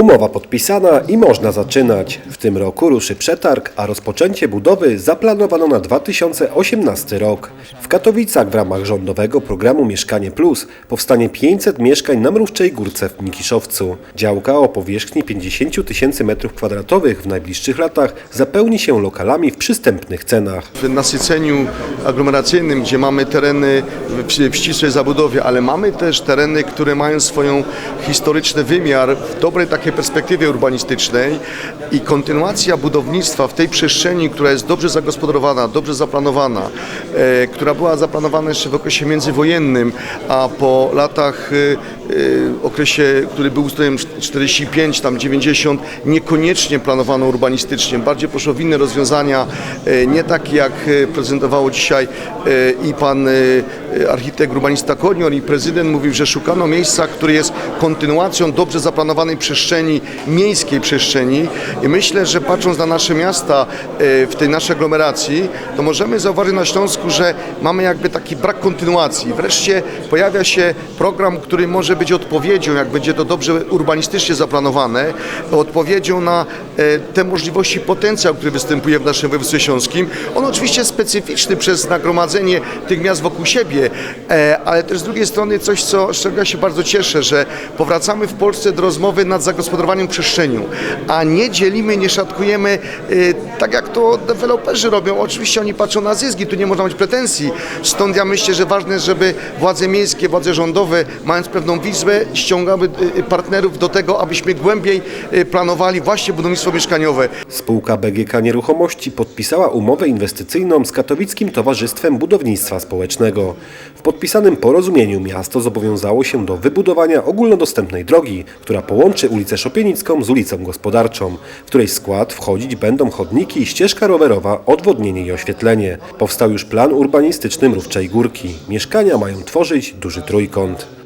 Umowa podpisana i można zaczynać. W tym roku ruszy przetarg, a rozpoczęcie budowy zaplanowano na 2018 rok. W Katowicach w ramach rządowego programu Mieszkanie Plus powstanie 500 mieszkań na Mrówczej Górce w Mikiszowcu. Działka o powierzchni 50 tysięcy m2 w najbliższych latach zapełni się lokalami w przystępnych cenach. w nasyceniu aglomeracyjnym, gdzie mamy tereny w, ścisłej zabudowie, ale mamy też tereny, które mają swoją historyczny wymiar w dobrej takiej perspektywie urbanistycznej i kontynuacja budownictwa w tej przestrzeni, która jest dobrze zagospodarowana, dobrze zaplanowana, która była zaplanowana jeszcze w okresie międzywojennym, a po latach, e, e, okresie, który był ustrojem 45, tam 90, niekoniecznie planowano urbanistycznie. Bardziej proszę o inne rozwiązania, e, nie takie jak e, prezentowało dzisiaj e, i pan e, architekt urbanista Konior i prezydent mówił, że szukano miejsca, które jest kontynuacją dobrze zaplanowanej przestrzeni, miejskiej przestrzeni i myślę, że patrząc na nasze miasta e, w tej naszej aglomeracji, to możemy zauważyć na Śląsku, że mamy jakby taki brak kontynuacji. Wreszcie pojawia się program, który może być odpowiedzią, jak będzie to dobrze urbanistycznie zaplanowane, odpowiedzią na e, te możliwości, potencjał, który występuje w naszym województwie śląskim. On oczywiście specyficzny przez nagromadzenie tych miast wokół siebie, e, ale też z drugiej strony coś, co, z czego ja się bardzo cieszę, że powracamy w Polsce do rozmowy nad zagospodarowaniem przestrzenią, a nie dzielimy, nie szatkujemy, e, tak jak to deweloperzy robią. Oczywiście oni patrzą na zyski, tu nie można mieć pretensji. Stąd ja myślę, że ważne jest, żeby władze miejskie, władze rządowe, mając pewną wizję, ściągały e, partnerów do tego, abyśmy głębiej e, planowali właśnie budownictwo mieszkaniowe. Spółka BGK Nieruchomości podpisała umowę inwestycyjną z Katowickim Towarzystwem Budownictwa Społecznego. W podpisanym porozumieniu miasto zobowiązało się do wybudowania ogólnodostępnej drogi, która połączy ulicę Szopienicką z ulicą Gospodarczą, w której skład wchodzić będą chodniki, ścieżka rowerowa, odwodnienie i oświetlenie. Powstał już plan urbanistyczny Mrówczej Górki. Mieszkania mają tworzyć duży trójkąt.